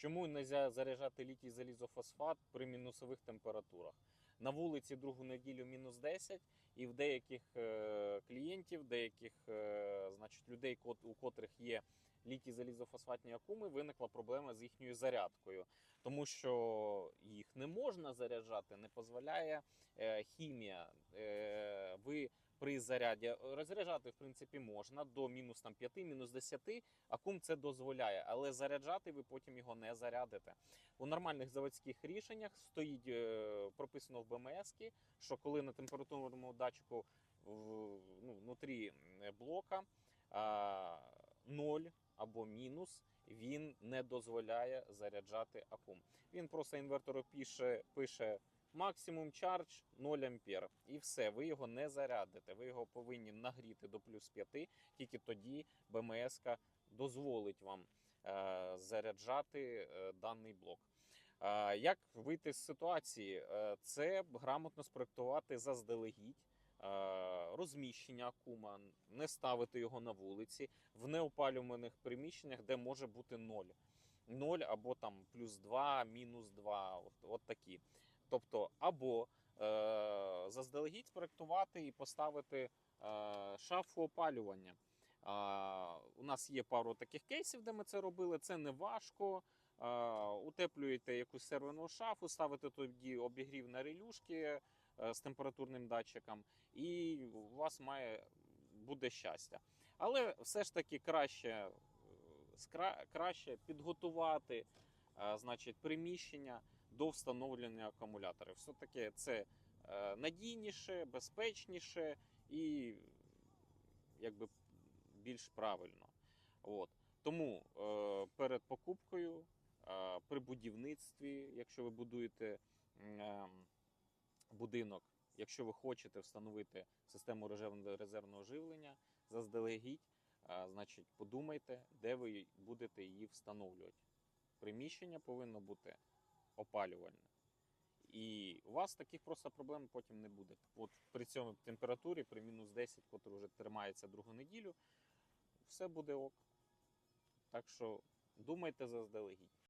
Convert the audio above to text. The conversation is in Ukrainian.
Чому не можна заряджати літій залізофосфат при мінусових температурах? На вулиці другу неділю мінус 10, і в деяких е, клієнтів, деяких е, значить, людей, у котрих є літій залізофосфатні акуми, виникла проблема з їхньою зарядкою, тому що їх не можна заряджати, не дозволяє е, хімія. Е, ви при заряді розряджати в принципі можна до мінус там 5, мінус 10, акум це дозволяє, але заряджати ви потім його не зарядите. У нормальних заводських рішеннях стоїть е, прописано в БМС, що коли на температурному датчику в, ну, внутрі е, блока а, 0 або мінус, він не дозволяє заряджати акум. Він просто інвертору пише, пише максимум чардж 0 ампер. І все, ви його не зарядите. Ви його повинні нагріти до плюс 5, тільки тоді БМС дозволить вам е, заряджати е, даний блок. Е, Як вийти з ситуації? Е, Це грамотно спроектувати заздалегідь. Е, Розміщення акума, не ставити його на вулиці в неопалюваних приміщеннях, де може бути ноль. Ноль або там плюс 2, мінус 2, от, от такі. Тобто, або е, заздалегідь спроектувати і поставити е, шафу опалювання. А, у нас є пару таких кейсів, де ми це робили. Це не важко. А, утеплюєте якусь серверну шафу, ставите тоді обігрів на релюшки е, з температурним датчиком, і у вас має буде щастя. Але все ж таки краще, е, краще підготувати е, значить, приміщення до встановлення акумуляторів. Все-таки це е, надійніше, безпечніше і якби більш правильно. От. Тому е, перед покупкою, е, при будівництві, якщо ви будуєте е, будинок, якщо ви хочете встановити систему резервного живлення, заздалегідь, е, значить подумайте, де ви будете її встановлювати. Приміщення повинно бути опалювальне. І у вас таких просто проблем потім не буде. От при цьому температурі, при мінус 10, котрий вже тримається другу неділю, все буде ок. Так що думайте заздалегідь.